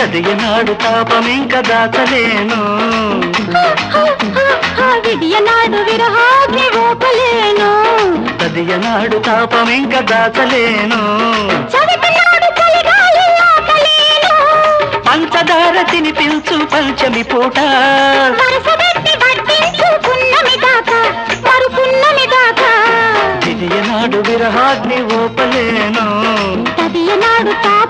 ಹೃದಯ ನಾಡು ತಾಪಮೆಂಕ ದಾಸಲೇನು ವಿಡಿಯ ನಾಡು ವಿರಹಾಗ್ನಿ ಗೋಪಲೇನು ಹೃದಯ ನಾಡು ತಾಪಮೆಂಕ ದಾಸಲೇನು పంచదార తినిపించు పంచమి పూట నాడు విరహాగ్ని ఓపలేను తదియనాడు తాపమెంత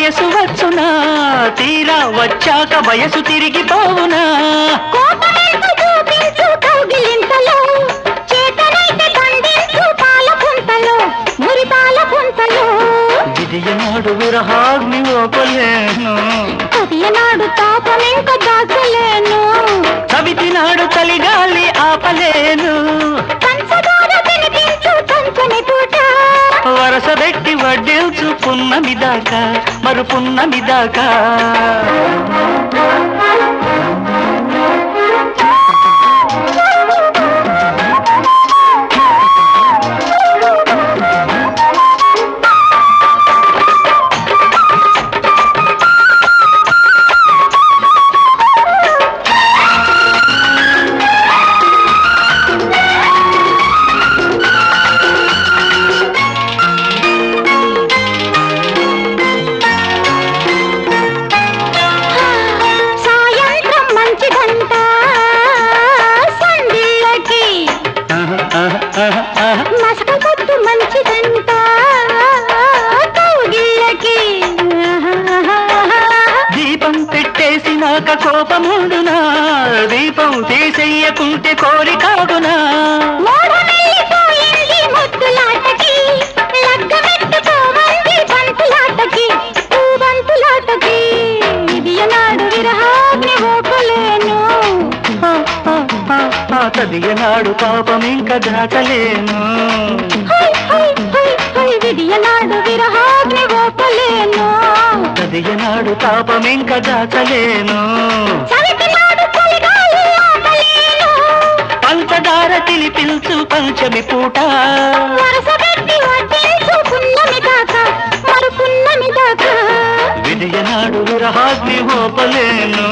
వయసు వచ్చునా? తీరా వచ్చాక వయసు తిరిగి పోవునా? నాడు విరహాగ్ని ఓపలేను. కదియనాడు తాపమింక దాచలేను. కవితినాడు ఆపలేను. వరస పెట్టి వడ్డించు పున్నమి దాకా. మరుపున్నమి దాకా ఒక కోపముడునా? దీపం తీసేయకుంటే కోరి కాదునా తదియనాడు పాపం ఇంకా దాటలేను. విడియనాడు విరహా తెలియనాడు తాపమింక దాచలేను. పంచదార తిని పిలుచు పంచమి పూట. విజయనాడు రహాగ్ని ఓపలేను